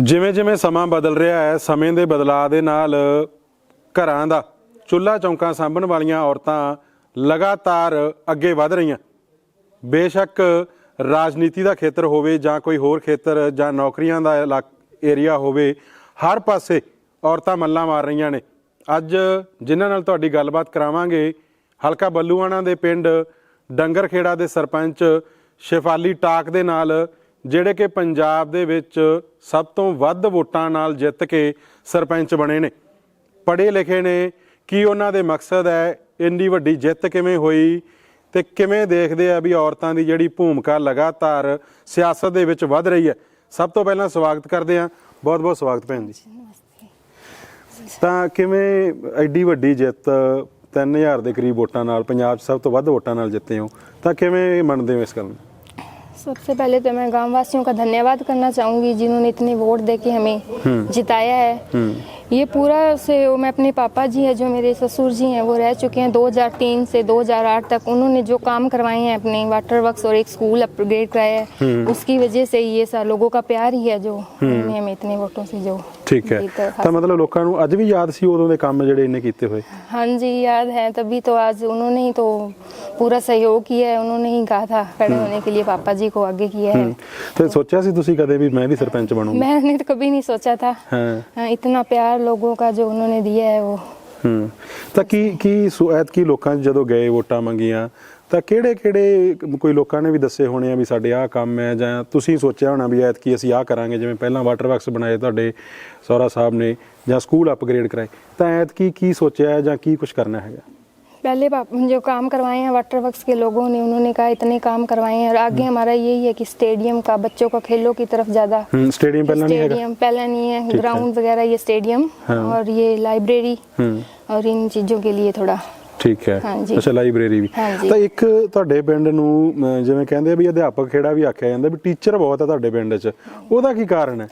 ਜਿਵੇਂ ਜਿਵੇਂ ਸਮਾਂ ਬਦਲ ਰਿਹਾ ਹੈ, ਸਮੇਂ ਦੇ ਬਦਲਾਅ ਦੇ ਨਾਲ ਘਰਾਂ ਦਾ ਚੁੱਲ੍ਹਾ ਚੌਂਕਾ ਸਾਂਭਣ ਵਾਲੀਆਂ ਔਰਤਾਂ ਲਗਾਤਾਰ ਅੱਗੇ ਵਧ ਰਹੀਆਂ। ਬੇਸ਼ੱਕ ਰਾਜਨੀਤੀ ਦਾ ਖੇਤਰ ਹੋਵੇ ਜਾਂ ਕੋਈ ਹੋਰ ਖੇਤਰ ਜਾਂ ਨੌਕਰੀਆਂ ਦਾ ਏਰੀਆ ਹੋਵੇ, ਹਰ ਪਾਸੇ ਔਰਤਾਂ ਮੱਲਾਂ ਮਾਰ ਰਹੀਆਂ ਨੇ। ਅੱਜ ਜਿਨ੍ਹਾਂ ਨਾਲ ਤੁਹਾਡੀ ਗੱਲਬਾਤ ਕਰਾਵਾਂਗੇ, ਹਲਕਾ ਬੱਲੂਆਣਾ ਦੇ ਪਿੰਡ ਡੰਗਰਖੇੜਾ ਦੇ ਸਰਪੰਚ ਸ਼ੇਫਾਲੀ ਟਾਕ ਦੇ ਨਾਲ ਜਿਹੜੇ ਕਿ ਪੰਜਾਬ ਦੇ ਵਿੱਚ ਸਭ ਤੋਂ ਵੱਧ ਵੋਟਾਂ ਨਾਲ ਜਿੱਤ ਕੇ ਸਰਪੰਚ ਬਣੇ ਨੇ। ਪੜ੍ਹੇ ਲਿਖੇ ਨੇ। ਕੀ ਉਹਨਾਂ ਦੇ ਮਕਸਦ ਹੈ? ਇੰਨੀ ਵੱਡੀ ਜਿੱਤ ਕਿਵੇਂ ਹੋਈ? ਤੇ ਕਿਵੇਂ ਦੇਖਦੇ ਆ ਵੀ ਔਰਤਾਂ ਦੀ ਜਿਹੜੀ ਭੂਮਿਕਾ ਲਗਾਤਾਰ ਸਿਆਸਤ ਦੇ ਵਿੱਚ ਵੱਧ ਰਹੀ ਹੈ? ਸਭ ਤੋਂ ਪਹਿਲਾਂ ਸਵਾਗਤ ਕਰਦੇ ਆ ਬਹੁਤ ਬਹੁਤ ਸਵਾਗਤ ਭੈਣ ਜੀ। ਤਾਂ ਕਿਵੇਂ ਐਡੀ ਵੱਡੀ ਜਿੱਤ 3000 ਦੇ ਕਰੀਬ ਵੋਟਾਂ ਨਾਲ ਪੰਜਾਬ 'ਚ ਸਭ ਤੋਂ ਵੱਧ ਵੋਟਾਂ ਨਾਲ ਜਿੱਤੇ ਹੋ? ਤਾਂ ਕਿਵੇਂ ਮੰਨਦੇ ਹੋ ਇਸ ਗੱਲ ਨੂੰ? सबसे पहले तो मैं गाँव वासियों का धन्यवाद करना चाहूँगी जिन्होंने इतने वोट दे के हमें जिताया है। ये पूरा से मैं अपने पापा जी हैं जो मेरे ससुर जी हैं वो रह चुके हैं 2003 से 2008 तक। उन्होंने जो काम करवाए हैं अपने वाटर वर्क और एक स्कूल अपग्रेड कराया है उसकी वजह से ये सारा लोगों का प्यार ही है जो हमें इतने वोटों से जो ਠੀਕ ਹੈ जीता ਤਾਂ ਮਤਲਬ ਲੋਕਾਂ ਨੂੰ ਅੱਜ ਵੀ ਯਾਦ ਸੀ ਉਦੋਂ ਦੇ ਕੰਮ ਜਿਹੜੇ ਇਹਨੇ ਕੀਤੇ ਹੋਏ हाँ जी याद है तभी तो आज उन्होंने ही तो पूरा सहयोग किया है उन्होंने ही कहा था खड़े होने के लिए पापा जी को आगे किया है ਤੇ ਸੋਚਿਆ ਸੀ ਤੁਸੀਂ ਕਦੇ ਵੀ ਮੈਂ ਵੀ ਸਰਪੰਚ ਬਣੂੰਗਾ मैंने तो कभी नहीं सोचा था ਹਾਂ हाँ, इतना प्यार लोगों का जो उन्होंने दिया है वो ਹੂੰ ਤਾਂ ਕੀ ਕੀ ਸੁਐਤ ਕੀ ਲੋਕਾਂ 'ਚ ਜਦੋਂ ਗਏ ਵੋਟਾਂ ਮੰਗੀਆਂ ਤਾਂ ਕਿਹੜੇ ਕਿਹੜੇ ਕੋਈ ਲੋਕਾਂ ਨੇ ਵੀ ਦੱਸੇ ਹੋਣੇ ਆ ਵੀ ਸਾਡੇ ਆਹ ਕੰਮ ਹੈ ਜਾਂ ਤੁਸੀਂ ਸੋਚਿਆ ਹੋਣਾ ਵੀ ਐਤ ਕੀ ਅਸੀਂ ਆਹ ਕਰਾਂਗੇ ਜਿਵੇਂ ਪਹਿਲਾਂ ਵਾਟਰ ਵਰਕਸ ਬਣਾਏ ਤੁਹਾਡੇ ਸਹੁਰਾ ਸਾਹਿਬ ਨੇ ਜਾਂ ਸਕੂਲ ਅਪਗ੍ਰੇਡ ਕਰਾਏ ਤਾਂ ਐਤ ਕੀ ਕੀ ਸੋਚਿਆ ਹੈ ਜਾਂ ਕੀ ਕੁਝ ਕਰਨਾ ਹੈਗਾ पहले पाप- जो काम करवाए हैं वाटर वर्क्स के लोगों ने उन्होंने कहा इतने काम करवाए हैं और आगे हमारा यही है कि स्टेडियम का बच्चों का खेलों की तरफ ज्यादा ਹੂੰ ਸਟੇਡੀਅਮ ਪਹਿਲਾਂ ਨਹੀਂ ਹੈਗਾ स्टेडियम पहला नहीं है है। ग्राउंड वगैरह ये स्टेडियम हाँ। और ये लाइब्रेरी ਹੂੰ और इन चीजों के लिए थोड़ा ਠੀਕ ਹੈ ਹਾਂਜੀ। ਅੱਛਾ ਲਾਇਬ੍ਰੇਰੀ ਵੀ ਹਾਂਜੀ। ਤਾਂ ਇੱਕ ਤੁਹਾਡੇ ਪਿੰਡ ਨੂੰ ਅਮ, ਜਿਵੇਂ ਕਹਿੰਦੇ ਆ ਵੀ ਅਧਿਆਪਕ ਖੇੜਾ ਵੀ ਆਖਿਆ ਜਾਂਦਾ ਵੀ ਟੀਚਰ ਬਹੁਤ ਹੈ ਤੁਹਾਡੇ ਪਿੰਡ 'ਚ ਉਹਦਾ ਕੀ ਕਾਰਨ ਹੈ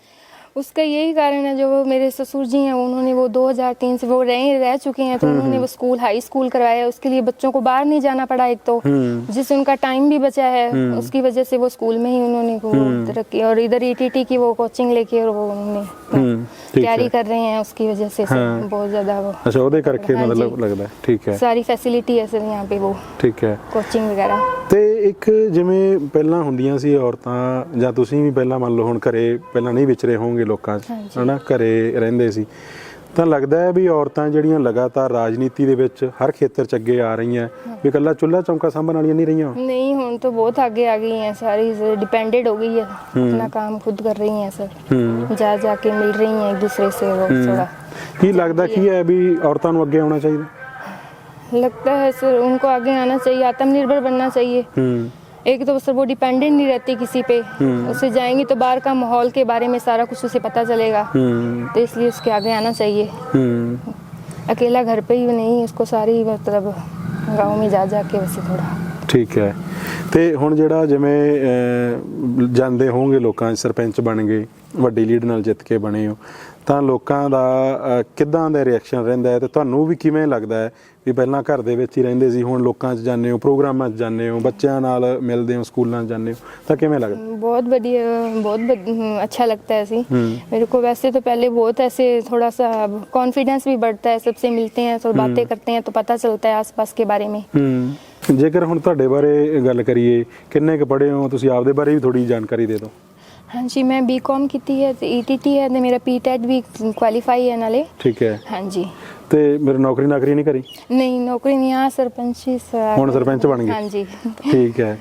उसका यही कारण है जो वो मेरे ससुर जी हैं उन्होंने वो 2003 से वो रह रह चुके हैं तो उन्होंने वो स्कूल हाई स्कूल करवाया उसके लिए बच्चों को बाहर नहीं जाना पड़ा एक तो हम्म। जिससे उनका टाइम भी बचा है उसकी वजह से वो स्कूल में ही उन्होंने वो तरक्की और इधर ईटीटी की वो कोचिंग लेके और वो उन्होंने हम्म, ठीक तैयारी है। कर रहे हैं उसकी वजह से सर, हाँ। बहुत ज्यादा वो ਅੱਛਾ ਉਹਦੇ ਕਰਕੇ ਹਾਂਜੀ। ਮਤਲਬ ਲੱਗਦਾ ਹੈ। ਠੀਕ ਹੈ सारी फैसिलिटी है सर यहाँ पे वो ਠੀਕ ਹੈ कोचिंग वगैरह ਤੇ ਇੱਕ ਜਿਵੇਂ ਪਹਿਲਾਂ ਹੁੰਦੀਆਂ ਸੀ ਔਰਤਾਂ ਜਾਂ ਤੁਸੀਂ ਵੀ ਪਹਿਲਾਂ ਮੰਨ ਲਓ ਹੁਣ ਘਰੇ ਪਹਿਲਾਂ ਨਹੀਂ ਵਿਚਰੇ ਹੋਵੋਗੇ ਹੋਣਗੇ ਲੋਕਾਂ 'ਚ ਹਨਾ ਘਰੇ ਰਹਿੰਦੇ ਸੀ। ਤਾਂ ਲੱਗਦਾ ਹੈ ਵੀ ਔਰਤਾਂ ਜਿਹੜੀਆਂ ਲਗਾਤਾਰ ਰਾਜਨੀਤੀ ਦੇ ਵਿੱਚ ਹਰ ਖੇਤਰ 'ਚ ਅੱਗੇ ਆ ਰਹੀਆਂ ਵੀ ਇਕੱਲਾ ਚੁੱਲ੍ਹਾ ਚੌਂਕਾ ਸੰਭਣ ਵਾਲੀਆਂ ਨਹੀਂ ਰਹੀਆਂ? ਨਹੀਂ ਹੁਣ ਤਾਂ ਬਹੁਤ ਅੱਗੇ ਆ ਗਈ ਸਾਰੀ ਡਿਪੈਂਡੈਂਟ ਹੋ ਗਈ ਹੈ। ਆਪਣਾ ਕੰਮ ਖੁਦ ਕਰ ਰਹੀ ਹੈ। ਜਾ ਜਾ ਕੇ ਮਿਲ ਰਹੀ ਦੂਸਰੇ ਸੇ ਉਹ ਥੋੜਾ ਕੀ ਲੱਗਦਾ ਕੀ ਹੈ ਵੀ ਔਰਤਾਂ ਨੂੰ ਅੱਗੇ ਆਉਣਾ ਚਾਹੀਦਾ? लगता है सर उनको आगे आना चाहिए आत्मनिर्भर बनना चाहिए एक तो सर वो डिपेंडेंट नहीं रहती किसी पे उससे जाएंगी तो बाहर का माहौल के बारे में सारा कुछ उसे पता चलेगा ਹੂੰ तो इसलिए उसके आगे आना चाहिए ਹੂੰ अकेला घर पे ही नहीं उसको सारी मतलब गांव में जा जा के वैसे थोड़ा ਠੀਕ ਹੈ ਤੇ ਹੁਣ ਜਿਹੜਾ ਜਿਵੇਂ ਅਹ, ਜਾਂਦੇ ਹੋਵੋਗੇ ਲੋਕਾਂ 'ਚ ਸਰਪੰਚ ਬਣ ਗਏ ਵੱਡੀ ਲੀਡ ਨਾਲ ਜਿੱਤ ਕੇ ਬਣੇ ਹੋ ਤਾਂ ਲੋਕਾਂ ਦਾ ਅਹ, ਕਿੱਦਾਂ ਦਾ ਰਿਐਕਸ਼ਨ ਰਹਿੰਦਾ ਹੈ ਤੇ ਤੁਹਾਨੂੰ ਵੀ ਕਿਵੇਂ ਲੱਗਦਾ ਹੈ ਵੀ ਪਹਿਲਾਂ ਘਰ ਦੇ ਵਿੱਚ ਹੀ ਰਹਿੰਦੇ ਸੀ ਹੁਣ ਲੋਕਾਂ 'ਚ ਜਾਂਦੇ ਹੋ ਪ੍ਰੋਗਰਾਮਾਂ 'ਚ ਜਾਂਦੇ ਹੋ ਬੱਚਿਆਂ ਨਾਲ ਮਿਲਦੇ ਹੋ ਸਕੂਲਾਂ 'ਚ ਜਾਂਦੇ ਹੋ ਤਾਂ ਕਿਵੇਂ ਲੱਗਦਾ बहुत बढ़िया बहुत बद, हम्म, अच्छा लगता है ऐसे हम्म। मेरे को वैसे तो पहले बहुत ऐसे थोड़ा सा कॉन्फिडेंस भी बढ़ता है सबसे मिलते हैं तो बातें करते हैं तो पता चलता है आसपास के बारे में ਹੂੰ ਜੇਕਰ ਹੁਣ ਤੁਹਾਡੇ ਬਾਰੇ ਗੱਲ ਕਰੀਏ ਕਿੰਨੇ ਕੁ ਪੜ੍ਹੇ ਹੋ ਤੁਸੀਂ ਆਪਦੇ ਬਾਰੇ ਵੀ ਥੋੜੀ ਜਾਣਕਾਰੀ ਦੇ ਦਿਓ ਹਾਂਜੀ ਮੈਂ ਬੀਕਾਮ ਕੀਤੀ ਹੈ ਤੇ ਈਟੀਟੀ ਹੈ ਤੇ ਮੇਰਾ ਪੀਟੈਟ ਵੀ ਕੁਆਲੀਫਾਈ ਹੈ ਨਾਲੇ। ਠੀਕ ਹੈ। ਹਾਂਜੀ। ਤੇ ਮੇਰੇ ਨੌਕਰੀ ਨਾਕਰੀ ਨਹੀਂ ਕਰੀ? ਨਹੀਂ ਨੌਕਰੀ ਨਹੀਂ ਆ ਸਰਪੰਚੀ ਸਰ ਹੁਣ ਸਰਪੰਚ ਬਣ ਗਈ ਹਾਂਜੀ। ਠੀਕ ਹੈ।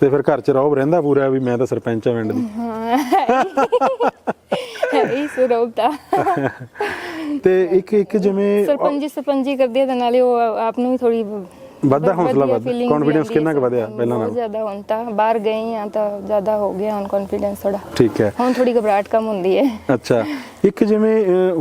ਤੇ ਫਿਰ ਘਰ ਚ ਰੋਬ ਰਹਿੰਦਾ ਪੂਰਾ ਵੀ ਮੈਂ ਤਾਂ ਸਰਪੰਚ ਆ ਪਿੰਡ ਦੀ। ਹਾਂ ਇਹ ਸਰੋਬ ਦਾ ਤੇ ਇੱਕ ਇੱਕ ਜਿਵੇਂ ਸਰਪੰਚੀ ਸਰਪੰਚੀ ਕਰਦੇ ਤਾਂ ਨਾਲੇ ਉਹ ਆਪ ਨੂੰ ਵੀ ਥੋੜੀ ਵੱਧਦਾ ਹੌਸਲਾ ਵੱਧਦਾ। ਕੌਨਫੀਡੈਂਸ ਕਿੰਨਾ ਕੁ ਵਧਿਆ ਪਹਿਲਾਂ ਬਹੁਤ ਨਾਲੋਂ? ਜ਼ਿਆਦਾ ਹੁਣ ਤਾਂ ਬਾਹਰ ਗਏ ਹਾਂ ਤਾਂ ਜ਼ਿਆਦਾ ਹੋ ਗਿਆ ਹੁਣ ਕੌਨਫੀਡੈਂਸ ਥੋੜਾ ਠੀਕ ਹੈ। ਹੁਣ ਥੋੜੀ ਘਬਰਾਹਟ ਕਮ ਹੁੰਦੀ ਹੈ। ਅੱਛਾ ਇੱਕ ਜਿਵੇਂ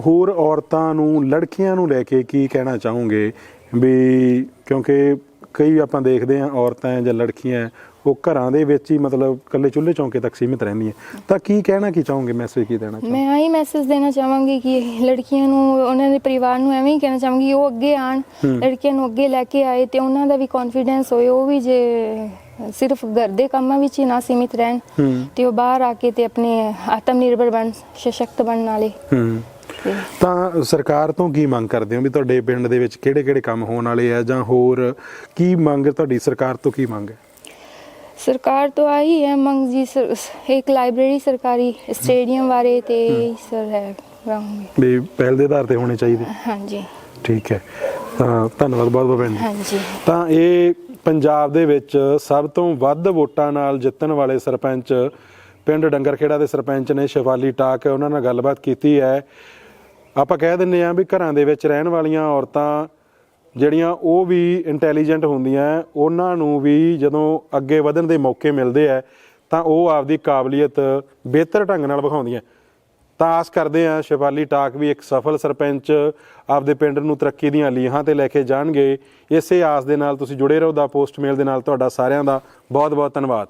ਹੋਰ ਔਰਤਾਂ ਨੂੰ ਲੜਕੀਆਂ ਨੂੰ ਲੈ ਕੇ ਕੀ ਕਹਿਣਾ ਚਾਹੋਗੇ? ਵੀ ਕਿਉਂਕਿ ਕਈ ਆਪਾਂ ਦੇਖਦੇ ਹਾਂ ਔਰਤਾਂ ਜਾਂ ਲੜਕੀਆਂ ਉਹ ਘਰਾਂ ਦੇ ਵਿੱਚ ਹੀ ਮਤਲਬ ਇਕੱਲੇ ਚੁੱਲ੍ਹੇ ਚੌਂਕੇ ਤੱਕ ਸੀਮਿਤ ਰਹਿੰਦੀਆਂ ਤਾਂ ਕੀ ਕਹਿਣਾ ਕੀ ਚਾਹੋਗੇ ਮੈਸੇਜ ਕੀ ਦੇਣਾ ਚਾਹੋਗੇ? ਮੈਂ ਆਹੀ ਮੈਸੇਜ ਦੇਣਾ ਚਾਹਾਂਗੀ ਕਿ ਲੜਕੀਆਂ ਨੂੰ ਉਹਨਾਂ ਦੇ ਪਰਿਵਾਰ ਨੂੰ ਐਵੇਂ ਹੀ ਕਹਿਣਾ ਚਾਹਾਂਗੀ ਉਹ ਅੱਗੇ ਆਣ ਲੜਕੀਆਂ ਨੂੰ ਅੱਗੇ ਲੈ ਕੇ ਆਏ ਤੇ ਉਹਨਾਂ ਦਾ ਵੀ ਕੌਨਫੀਡੈਂਸ ਹੋਏ ਉਹ ਵੀ ਜੇ ਸਿਰਫ ਘਰ ਦੇ ਕੰਮਾਂ ਵਿੱਚ ਹੀ ਨਾ ਸੀਮਿਤ ਰਹਿਣ ਤੇ ਉਹ ਬਾਹਰ ਆ ਕੇ ਤੇ ਆਪਣੇ ਆਤਮ ਨਿਰਭਰ ਬਣ ਸਸ਼ਕਤ ਬਣਨ ਵਾਲੇ। ਤੇ ਸਰਕਾਰ ਤੋਂ ਕੀ ਮੰਗ ਕਰਦੇ ਹੋ ਵੀ ਤੁਹਾਡੇ ਪਿੰਡ ਦੇ ਵਿੱਚ ਕਿਹੜੇ ਕਿਹੜੇ ਕੰਮ ਹੋਣ ਵਾਲੇ ਆ ਜਾਂ ਹੋਰ ਕੀ ਮੰਗ ਤੁਹਾਡੀ ਸਰਕਾਰ ਤੋਂ ਕੀ ਮੰਗ ਹੈ? ਸਰਕਾਰ ਤੋਂ ਆਈ ਹੈ ਮੰਗ ਜੀ ਸਰ- ਇੱਕ ਲਾਇਬ੍ਰੇਰੀ ਸਰਕਾਰੀ ਸਟੇਡੀਅਮ ਬਾਰੇ ਤੇ ਸਰ ਹੈ ਗਰਾਊਂਡ ਵੀ ਪਹਿਲ ਦੇ ਆਧਾਰ ਤੇ ਹੋਣੇ ਚਾਹੀਦੇ। ਹਾਂਜੀ। ਠੀਕ ਹੈ। ਤਾਂ ਧੰਨਵਾਦ ਬਹੁਤ ਬਹੁਤ ਭੈਣ ਜੀ। ਹਾਂਜੀ। ਤਾਂ ਇਹ ਪੰਜਾਬ ਦੇ ਵਿੱਚ ਸਭ ਤੋਂ ਵੱਧ ਵੋਟਾਂ ਨਾਲ ਜਿੱਤਣ ਵਾਲੇ ਸਰਪੰਚ ਪਿੰਡ ਡੰਗਰਖੇੜਾ ਦੇ ਸਰਪੰਚ ਨੇ ਸ਼ਿਵਾਲੀ ਟਾਕ ਉਹਨਾਂ ਨਾਲ ਗੱਲਬਾਤ ਕੀਤੀ ਹੈ। ਆਪਾਂ ਕਹਿ ਦਿੰਨੇ ਆ ਵੀ ਘਰਾਂ ਦੇ ਵਿੱਚ ਰਹਿਣ ਵਾਲੀਆਂ ਔਰਤਾਂ ਜਿਹੜੀਆਂ ਉਹ ਵੀ ਇੰਟੈਲੀਜੈਂਟ ਹੁੰਦੀਆਂ, ਉਹਨਾਂ ਨੂੰ ਵੀ ਜਦੋਂ ਅੱਗੇ ਵਧਣ ਦੇ ਮੌਕੇ ਮਿਲਦੇ ਆ, ਤਾਂ ਉਹ ਆਪਦੀ ਕਾਬਲੀਅਤ ਬਿਹਤਰ ਢੰਗ ਨਾਲ ਵਿਖਾਉਂਦੀਆਂ। ਤਾਂ ਆਸ ਕਰਦੇ ਆ ਸ਼ਿਵਾਲੀ ਟਾਕ ਵੀ ਇੱਕ ਸਫਲ ਸਰਪੰਚ ਆਪਦੇ ਪਿੰਡ ਨੂੰ ਤਰੱਕੀ ਦੀਆਂ ਲੀਹਾਂ ਤੇ ਲੈ ਕੇ ਜਾਣਗੇ। ਇਸੇ ਆਸ ਦੇ ਨਾਲ ਤੁਸੀਂ ਜੁੜੇ ਰਹੋ, ਦਾ ਪੋਸਟ ਮੇਲ ਦੇ ਨਾਲ ਤੁਹਾਡਾ ਸਾਰਿਆਂ ਦਾ ਬਹੁਤ ਬਹੁਤ ਧੰਨਵਾਦ।